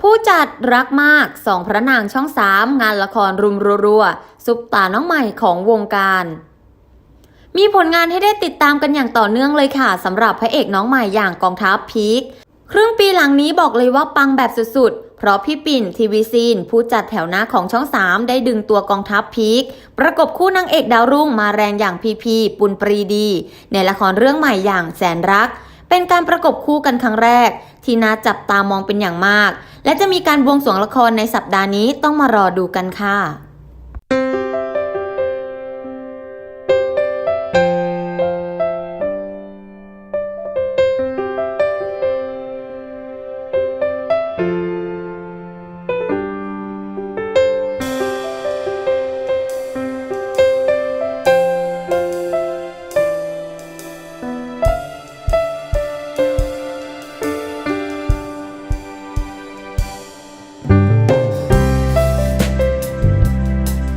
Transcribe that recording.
ผู้จัดรักมากสองพระนางช่องสามงานละครรุมรัวๆซุปตาน้องใหม่ของวงการ มีผลงานให้ได้ติดตามกันอย่างต่อเนื่องเลยค่ะสำหรับพระเอกน้องใหม่อย่างกองทัพพีคครึ่งปีหลังนี้บอกเลยว่าปังแบบสุดๆ เพราะพี่ปิ่นทีวีซีน ผู้จัดแถวหน้าของช่อง 3 ได้ดึงตัวกองทัพพีคประกบคู่นางเอกดาวรุ่งมาแรงอย่างพีพี ปุณปรีดี ในละครเรื่องใหม่อย่างแสนรัก เป็นการประกบคู่กันครั้งแรก ที่น่าจับตามองเป็นอย่างมาก และจะมีการบวงสรวงละครในสัปดาห์นี้ต้องมารอดูกันค่ะ